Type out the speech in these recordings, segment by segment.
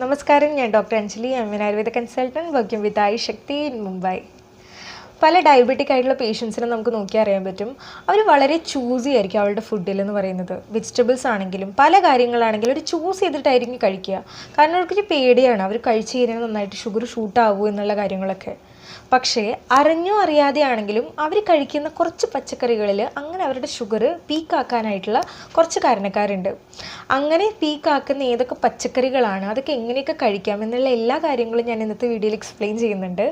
നമസ്കാരം ഞാൻ doctor Anjali. M N Ayurveda consultant working with I Shakti in Mumbai പല diabetic ആയിട്ടുള്ള പേഷ്യൻസിനെ നമുക്ക് നോക്കി അറിയാൻ പറ്റും. അവർ വളരെ ചൂസി ആയിരിക്കും അവരുടെ ഫുഡിൽ എന്ന് പറയുന്നത്. വെജിറ്റബിൾസ് ആണെങ്കിലും പല കാര്യങ്ങളാണെങ്കിലും അവർ ചൂസ് ചെയ്തിട്ടായിരിക്കും കഴിക്കുക. കാരണം അവർക്കൊരു പേടിയാണ്. അവർ കഴിച്ച് കഴിഞ്ഞാൽ നന്നായിട്ട് ഷുഗർ ഷൂട്ടാവൂ എന്നുള്ള കാര്യങ്ങളൊക്കെ. പക്ഷേ അറിഞ്ഞോ അറിയാതെയാണെങ്കിലും അവർ കഴിക്കുന്ന കുറച്ച് പച്ചക്കറികളിൽ അങ്ങനെ അവരുടെ ഷുഗർ പീക്കാക്കാനായിട്ടുള്ള കുറച്ച് കാരണക്കാരുണ്ട്. അങ്ങനെ പീക്കാക്കുന്ന ഏതൊക്കെ പച്ചക്കറികളാണ് അതൊക്കെ എങ്ങനെയൊക്കെ കഴിക്കാം എന്നുള്ള എല്ലാ കാര്യങ്ങളും ഞാൻ ഇന്നത്തെ വീഡിയോയിൽ എക്സ്പ്ലെയിൻ ചെയ്യുന്നുണ്ട്.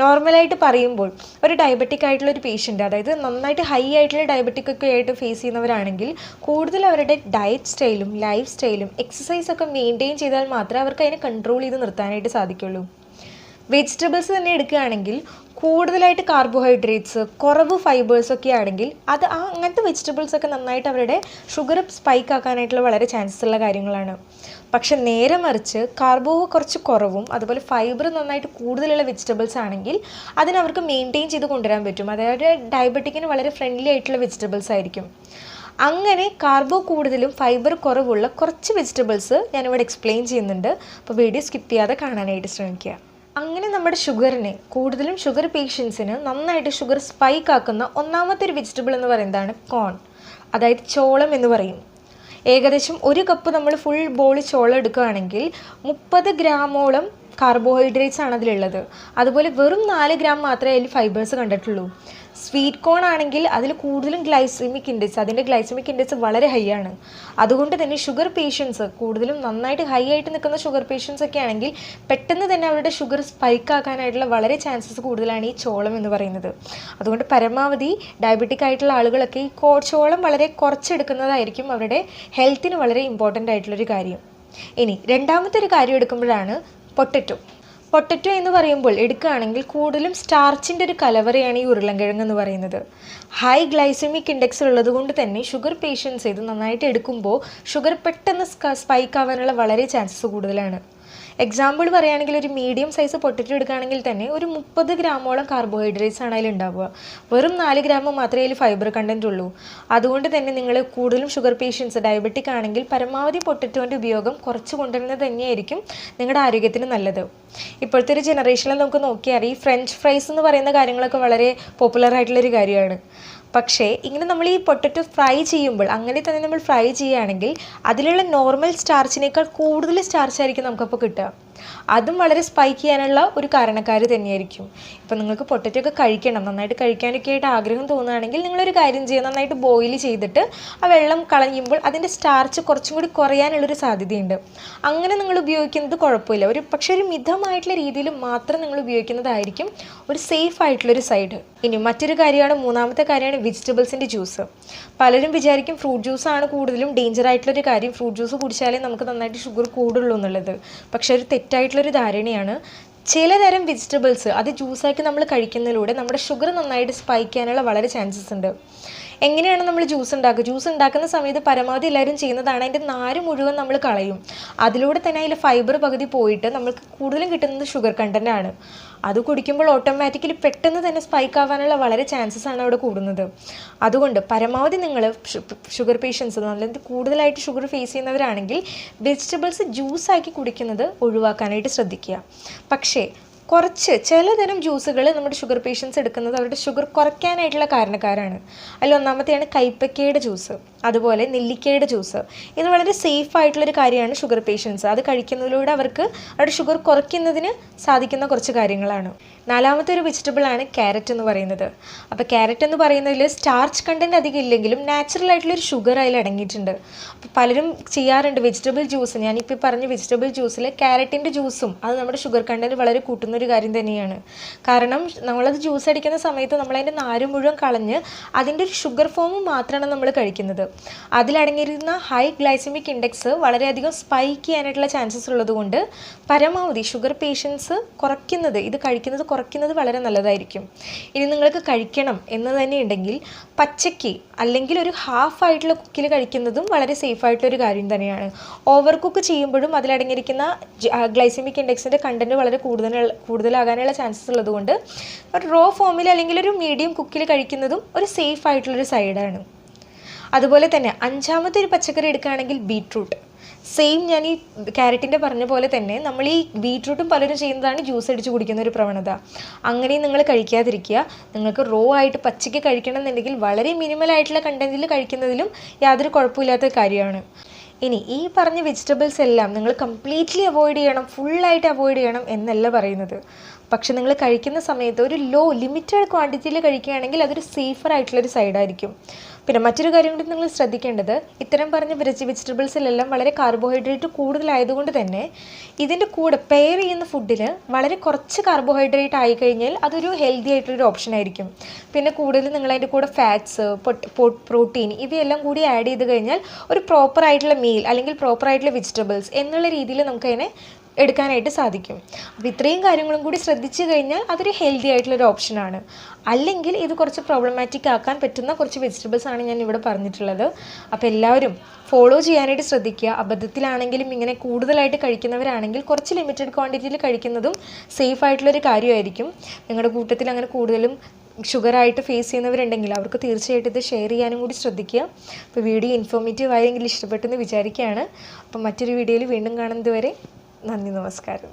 നോർമലായിട്ട് പറയുമ്പോൾ ഒരു ഡയബറ്റിക് ആയിട്ടുള്ള ഒരു പേഷ്യന്റ് അതായത് നന്നായിട്ട് ഹൈ ആയിട്ടുള്ള ഡയബറ്റിക് ഒക്കെ ആയിട്ട് ഫേസ് ചെയ്യുന്നവരാണെങ്കിൽ കൂടുതൽ അവരുടെ ഡയറ്റ് സ്റ്റൈലും ലൈഫ് സ്റ്റൈലും എക്സസൈസൊക്കെ മെയിന്റെയിൻ ചെയ്താൽ മാത്രമേ അവർക്ക് അതിനെ കൺട്രോൾ ചെയ്ത് നിർത്താനായിട്ട് സാധിക്കുള്ളൂ. വെജിറ്റബിൾസ് തന്നെ എടുക്കുകയാണെങ്കിൽ കൂടുതലായിട്ട് കാർബോഹൈഡ്രേറ്റ്സ് കുറവ് ഫൈബേഴ്സ് ഒക്കെ ആണെങ്കിൽ അത് ആ അങ്ങനത്തെ വെജിറ്റബിൾസ് ഒക്കെ നന്നായിട്ട് അവരുടെ ഷുഗർ സ്പൈക്ക് ആക്കാനായിട്ടുള്ള വളരെ ചാൻസസ് ഉള്ള കാര്യങ്ങളാണ്. പക്ഷെ നേരെ മറിച്ച് കാർബോ കുറച്ച് കുറവും അതുപോലെ ഫൈബർ നന്നായിട്ട് കൂടുതലുള്ള വെജിറ്റബിൾസ് ആണെങ്കിൽ അതിനവർക്ക് മെയിന്റെയിൻ ചെയ്ത് കൊണ്ടുവരാൻ പറ്റും. അതായത് ഡയബറ്റിക്കിന് വളരെ ഫ്രണ്ട്ലി ആയിട്ടുള്ള വെജിറ്റബിൾസ് ആയിരിക്കും. അങ്ങനെ കാർബോ കൂടുതലും ഫൈബർ കുറവുള്ള കുറച്ച് വെജിറ്റബിൾസ് ഞാനിവിടെ എക്സ്പ്ലെയിൻ ചെയ്യുന്നുണ്ട്. അപ്പോൾ വീഡിയോ സ്കിപ്പ് ചെയ്യാതെ കാണാനായിട്ട് ശ്രമിക്കുക. അങ്ങനെ നമ്മുടെ ഷുഗറിനെ കൂടുതലും ഷുഗർ പേഷ്യൻസിന് നന്നായിട്ട് ഷുഗർ സ്പൈക്ക് ആക്കുന്ന ഒന്നാമത്തെ ഒരു വെജിറ്റബിൾ എന്ന് പറയുന്നതാണ് കോൺ അതായത് ചോളം എന്ന് പറയും. ഏകദേശം ഒരു കപ്പ് നമ്മൾ ഫുൾ ബോൾ ചോളം എടുക്കുകയാണെങ്കിൽ മുപ്പത് ഗ്രാമോളം കാർബോഹൈഡ്രേറ്റ്സ് ആണ് അതിലുള്ളത്. അതുപോലെ വെറും നാല് ഗ്രാം മാത്രമേ അതിൽ ഫൈബേഴ്സ് കണ്ടിട്ടുള്ളൂ. സ്വീറ്റ് കോൺ ആണെങ്കിൽ അതിൽ കൂടുതലും ഗ്ലൈസമിക് ഇൻഡെക്സ് അതിന്റെ ഗ്ലൈസമിക് ഇൻഡെക്സ് വളരെ ഹൈ ആണ്. അതുകൊണ്ട് തന്നെ ഷുഗർ പേഷ്യൻസ് കൂടുതലും നന്നായിട്ട് ഹൈ ആയിട്ട് നിൽക്കുന്ന ഷുഗർ പേഷ്യൻസ് ഒക്കെ ആണെങ്കിൽ പെട്ടെന്ന് തന്നെ അവരുടെ ഷുഗർ സ്പൈക്ക് ആക്കാനായിട്ടുള്ള വളരെ ചാൻസസ് കൂടുതലാണ് ഈ ചോളം എന്ന് പറയുന്നത്. അതുകൊണ്ട് പരമാവധി ഡയബറ്റിക് ആയിട്ടുള്ള ആളുകളൊക്കെ ഈ ചോളം വളരെ കുറച്ചെടുക്കുന്നതായിരിക്കും അവരുടെ ഹെൽത്തിന് വളരെ ഇമ്പോർട്ടന്റ് ആയിട്ടുള്ളൊരു കാര്യം. ഇനി രണ്ടാമത്തെ ഒരു കാര്യം എടുക്കുമ്പോഴാണ് പൊട്ടറ്റോ. പൊട്ടറ്റോ എന്ന് പറയുമ്പോൾ എടുക്കുകയാണെങ്കിൽ കൂടുതലും സ്റ്റാർച്ചിന്റെ ഒരു കലവറയാണ് ഈ ഉരുളൻകിഴങ്ങ് എന്ന് പറയുന്നത്. ഹൈ ഗ്ലൈസമിക് ഇൻഡെക്സ് ഉള്ളത് കൊണ്ട് തന്നെ ഷുഗർ പേഷ്യൻസ് ഇത് നന്നായിട്ട് എടുക്കുമ്പോൾ ഷുഗർ പെട്ടെന്ന് സ്പൈക്ക് ആവാനുള്ള വളരെ ചാൻസസ് കൂടുതലാണ്. എക്സാമ്പിൾ പറയുകയാണെങ്കിൽ ഒരു മീഡിയം സൈസ് പൊട്ടറ്റോ എടുക്കുകയാണെങ്കിൽ തന്നെ ഒരു മുപ്പത് ഗ്രാമോളം കാർബോഹൈഡ്രേറ്റ്സ് ആണ് അതിൽ ഉണ്ടാവുക. വെറും നാല് ഗ്രാം മാത്രമേ അതിൽ ഫൈബർ കണ്ടന്റ് ഉള്ളൂ. അതുകൊണ്ട് തന്നെ നിങ്ങൾ കൂടുതലും ഷുഗർ പേഷ്യൻസ് ഡയബറ്റിക് ആണെങ്കിൽ പരമാവധി പൊട്ടറ്റോന്റെ ഉപയോഗം കുറച്ച് കൊണ്ടുവരുന്നത് തന്നെയായിരിക്കും നിങ്ങളുടെ ആരോഗ്യത്തിന് നല്ലത്. ഇപ്പോഴത്തെ ഒരു ജനറേഷനിൽ നമുക്ക് നോക്കിയാൽ ഈ ഫ്രഞ്ച് ഫ്രൈസ് എന്ന് പറയുന്ന കാര്യങ്ങളൊക്കെ വളരെ പോപ്പുലർ ആയിട്ടുള്ളൊരു കാര്യമാണ്. പക്ഷേ ഇങ്ങനെ നമ്മൾ ഈ പൊട്ടറ്റോ ഫ്രൈ ചെയ്യുമ്പോൾ അങ്ങനെ തന്നെ നമ്മൾ ഫ്രൈ ചെയ്യുകയാണെങ്കിൽ അതിലുള്ള നോർമൽ സ്റ്റാർച്ചിനേക്കാൾ കൂടുതൽ സ്റ്റാർച്ചായിരിക്കും നമുക്കപ്പോൾ കിട്ടുക. അതും വളരെ സ്പൈക്ക് ചെയ്യാനുള്ള ഒരു കാരണക്കാർ തന്നെയായിരിക്കും. ഇപ്പം നിങ്ങൾക്ക് പൊട്ടറ്റോ ഒക്കെ കഴിക്കണം നന്നായിട്ട് കഴിക്കാനൊക്കെ ആയിട്ട് ആഗ്രഹം തോന്നുകയാണെങ്കിൽ നിങ്ങളൊരു കാര്യം ചെയ്യുക നന്നായിട്ട് ബോയിൽ ചെയ്തിട്ട് ആ വെള്ളം കളയുമ്പോൾ അതിന്റെ സ്റ്റാർച്ച് കുറച്ചും കൂടി കുറയാനുള്ളൊരു സാധ്യതയുണ്ട്. അങ്ങനെ നിങ്ങൾ ഉപയോഗിക്കുന്നത് കുഴപ്പമില്ല. ഒരു പക്ഷേ ഒരു മിതമായിട്ടുള്ള രീതിയിൽ മാത്രം നിങ്ങൾ ഉപയോഗിക്കുന്നതായിരിക്കും ഒരു സേഫ് ആയിട്ടുള്ളൊരു സൈഡ് ഇനി മറ്റൊരു കാര്യമാണ് മൂന്നാമത്തെ കാര്യമാണ് വെജിറ്റബിൾസിന്റെ ജ്യൂസ് പലരും വിചാരിക്കും ഫ്രൂട്ട് ജ്യൂസാണ് കൂടുതലും ഡേഞ്ചർ ആയിട്ടുള്ളൊരു കാര്യം. ഫ്രൂട്ട് ജ്യൂസ് കുടിച്ചാലേ നമുക്ക് നന്നായിട്ട് ഷുഗർ കൂടുള്ളൂ എന്നുള്ളത്. പക്ഷേ ഒരു തെറ്റായിട്ടുള്ളൊരു ധാരണയാണ്. ചിലതരം വെജിറ്റബിൾസ് അത് ജ്യൂസാക്കി നമ്മൾ കഴിക്കുന്നതിലൂടെ നമ്മുടെ ഷുഗർ നന്നായിട്ട് സ്പൈക്ക് ചെയ്യാനുള്ള വളരെ ചാൻസസ് ഉണ്ട്. എങ്ങനെയാണ് നമ്മൾ ജ്യൂസ് ഉണ്ടാക്കുക? ജ്യൂസ് ഉണ്ടാക്കുന്ന സമയത്ത് പരമാവധി എല്ലാവരും ചെയ്യുന്നതാണ് അതിന്റെ നാര് മുഴുവൻ നമ്മൾ കളയും. അതിലൂടെ തന്നെ അതിൽ ഫൈബർ പകുതി പോയിട്ട് നമുക്ക് കൂടുതലും കിട്ടുന്നത് ഷുഗർ കണ്ടന്റ് ആണ്. അത് കുടിക്കുമ്പോൾ ഓട്ടോമാറ്റിക്കലി പെട്ടെന്ന് തന്നെ സ്പൈക്ക് ആവാനുള്ള വളരെ ചാൻസസ് ആണ് അവിടെ കൂടുന്നത്. അതുകൊണ്ട് പരമാവധി നിങ്ങൾ ഷുഗർ പേഷ്യൻസ് അല്ലെങ്കിൽ കൂടുതലായിട്ട് ഷുഗർ ഫേസ് ചെയ്യുന്നവരാണെങ്കിൽ വെജിറ്റബിൾസ് ജ്യൂസാക്കി കുടിക്കുന്നത് ഒഴിവാക്കാനായിട്ട് ശ്രദ്ധിക്കുക. പക്ഷേ കുറച്ച് ചിലതരം ജ്യൂസുകൾ നമ്മുടെ ഷുഗർ പേഷ്യൻസ് എടുക്കുന്നത് അവരുടെ ഷുഗർ കുറയ്ക്കാനായിട്ടുള്ള കാരണക്കാരാണ്. അതിൽ ഒന്നാമത്തെയാണ് കൈപ്പക്കയുടെ ജ്യൂസ് അതുപോലെ നെല്ലിക്കയുടെ ജ്യൂസ്. ഇത് വളരെ സേഫ് ആയിട്ടുള്ളൊരു കാര്യമാണ് ഷുഗർ പേഷ്യൻസ് അത് കഴിക്കുന്നതിലൂടെ അവർക്ക് അവരുടെ ഷുഗർ കുറയ്ക്കുന്നതിന് സാധിക്കുന്ന കുറച്ച് കാര്യങ്ങളാണ്. നാലാമത്തെ ഒരു വെജിറ്റബിളാണ് ക്യാരറ്റ് എന്ന് പറയുന്നത്. അപ്പോൾ ക്യാരറ്റ് എന്ന് പറയുന്നതിൽ സ്റ്റാർച്ച് കണ്ടന്റ് അധികം ഇല്ലെങ്കിലും നാച്ചുറൽ ആയിട്ടുള്ളൊരു ഷുഗർ അതിൽ അടങ്ങിയിട്ടുണ്ട്. അപ്പോൾ പലരും ചെയ്യാറുണ്ട് വെജിറ്റബിൾ ജ്യൂസ് ഞാനിപ്പോൾ പറഞ്ഞ വെജിറ്റബിൾ ജ്യൂസിൽ ക്യാരറ്റിന്റെ ജ്യൂസും അത് നമ്മുടെ ഷുഗർ കണ്ടന്റ് വളരെ കൂട്ടുന്ന ഒരു കാര്യം തന്നെയാണ്. കാരണം നമ്മളത് ജ്യൂസ് അടിക്കുന്ന സമയത്ത് നമ്മളതിന്റെ നാര് മുഴുവൻ കളഞ്ഞ് അതിന്റെ ഒരു ഷുഗർ ഫോം മാത്രമാണ് നമ്മൾ കഴിക്കുന്നത്. അതിലടങ്ങിയിരിക്കുന്ന ഹൈ ഗ്ലൈസമിക് ഇൻഡെക്സ് വളരെയധികം സ്പൈക്ക് ചെയ്യാനായിട്ടുള്ള ചാൻസസ് ഉള്ളതുകൊണ്ട് പരമാവധി ഷുഗർ പേഷ്യൻസ് കുറയ്ക്കുന്നത് ഇത് കഴിക്കുന്നത് കുറയ്ക്കുന്നത് വളരെ നല്ലതായിരിക്കും. ഇനി നിങ്ങൾക്ക് കഴിക്കണം എന്ന് തന്നെ ഉണ്ടെങ്കിൽ പച്ചയ്ക്ക് അല്ലെങ്കിൽ ഒരു ഹാഫ് ആയിട്ടുള്ള കുക്കിൽ കഴിക്കുന്നതും വളരെ സേഫ് ആയിട്ടുള്ള ഒരു കാര്യം തന്നെയാണ്. ഓവർ കുക്ക് ചെയ്യുമ്പോഴും അതിലടങ്ങിയിരിക്കുന്ന ഗ്ലൈസമിക് ഇൻഡെക്സിന്റെ കണ്ടന്റ് വളരെ കൂടുതൽ കൂടുതലാകാനുള്ള ചാൻസസ് ഉള്ളതുകൊണ്ട് റോ ഫോമിൽ അല്ലെങ്കിൽ ഒരു മീഡിയം കുക്കിൽ കഴിക്കുന്നതും ഒരു സേഫ് ആയിട്ടുള്ളൊരു സൈഡാണ് അതുപോലെ തന്നെ അഞ്ചാമത്തെ ഒരു പച്ചക്കറി എടുക്കുകയാണെങ്കിൽ ബീട്രൂട്ട്. സെയിം ഞാൻ ഈ ക്യാരറ്റിന്റെ പറഞ്ഞ പോലെ തന്നെ നമ്മൾ ഈ ബീട്രൂട്ടും പലരും ചെയ്യുന്നതാണ് ജ്യൂസ് അടിച്ച് കുടിക്കുന്ന ഒരു പ്രവണത. അങ്ങനെയും നിങ്ങൾ കഴിക്കാതിരിക്കുക. നിങ്ങൾക്ക് റോ ആയിട്ട് പച്ചയ്ക്ക് കഴിക്കണം എന്നുണ്ടെങ്കിൽ വളരെ മിനിമൽ ആയിട്ടുള്ള കണ്ടന്റിൽ കഴിക്കുന്നതിലും യാതൊരു കുഴപ്പമില്ലാത്ത കാര്യമാണ്. ഇനി ഈ പറഞ്ഞ വെജിറ്റബിൾസ് എല്ലാം നിങ്ങൾ കംപ്ലീറ്റ്ലി അവോയ്ഡ് ചെയ്യണം ഫുള്ളായിട്ട് അവോയ്ഡ് ചെയ്യണം എന്നല്ല പറയുന്നത്. പക്ഷെ നിങ്ങൾ കഴിക്കുന്ന സമയത്ത് ഒരു ലോ ലിമിറ്റഡ് ക്വാണ്ടിറ്റിയിൽ കഴിക്കുകയാണെങ്കിൽ അതൊരു സേഫർ ആയിട്ടുള്ളൊരു സൈഡായിരിക്കും പിന്നെ മറ്റൊരു കാര്യം കൂടി നിങ്ങൾ ശ്രദ്ധിക്കേണ്ടത് ഇത്തരം പറഞ്ഞ വെജ് വെജിറ്റബിൾസിലെല്ലാം വളരെ കാർബോഹൈഡ്രേറ്റ് കൂടുതലായതുകൊണ്ട് തന്നെ ഇതിന്റെ കൂടെ പെയർ ചെയ്യുന്ന ഫുഡിൽ വളരെ കുറച്ച് കാർബോഹൈഡ്രേറ്റ് ആയി കഴിഞ്ഞാൽ അതൊരു ഹെൽത്തി ആയിട്ടുള്ളൊരു ഓപ്ഷൻ ആയിരിക്കും. പിന്നെ കൂടുതൽ നിങ്ങൾ അതിന്റെ കൂടെ ഫാറ്റ്സ് പ്രോട്ടീൻ ഇവയെല്ലാം കൂടി ആഡ് ചെയ്ത് കഴിഞ്ഞാൽ ഒരു പ്രോപ്പർ ആയിട്ടുള്ള മീൽ അല്ലെങ്കിൽ പ്രോപ്പർ ആയിട്ടുള്ള വെജിറ്റബിൾസ് എന്നുള്ള രീതിയിൽ നമുക്കതിനെ എടുക്കാനായിട്ട് സാധിക്കും. അപ്പോൾ ഇത്രയും കാര്യങ്ങളും കൂടി ശ്രദ്ധിച്ചു കഴിഞ്ഞാൽ അതൊരു ഹെൽത്തി ആയിട്ടുള്ളൊരു ഓപ്ഷനാണ് അല്ലെങ്കിൽ ഇത് കുറച്ച് പ്രോബ്ലമാറ്റിക് ആക്കാൻ പറ്റുന്ന കുറച്ച് വെജിറ്റബിൾസ് ആണ് ഞാൻ ഇവിടെ പറഞ്ഞിട്ടുള്ളത്. അപ്പോൾ എല്ലാവരും ഫോളോ ചെയ്യാനായിട്ട് ശ്രദ്ധിക്കുക. അബദ്ധത്തിലാണെങ്കിലും ഇങ്ങനെ കൂടുതലായിട്ട് കഴിക്കുന്നവരാണെങ്കിൽ കുറച്ച് ലിമിറ്റഡ് ക്വാണ്ടിറ്റിയിൽ കഴിക്കുന്നതും സേഫ് ആയിട്ടുള്ളൊരു കാര്യമായിരിക്കും. നിങ്ങളുടെ കൂട്ടത്തിൽ അങ്ങനെ കൂടുതലും ഷുഗറായിട്ട് ഫേസ് ചെയ്യുന്നവരുണ്ടെങ്കിൽ അവർക്ക് തീർച്ചയായിട്ടും ഇത് ഷെയർ ചെയ്യാനും കൂടി ശ്രദ്ധിക്കുക. അപ്പോൾ വീഡിയോ ഇൻഫോർമേറ്റീവ് ആയെങ്കിൽ ഇഷ്ടപ്പെട്ടെന്ന് വിചാരിക്കുകയാണ്. അപ്പോൾ മറ്റൊരു വീഡിയോയിൽ വീണ്ടും കാണുന്നത് വരെ 何にでも使える。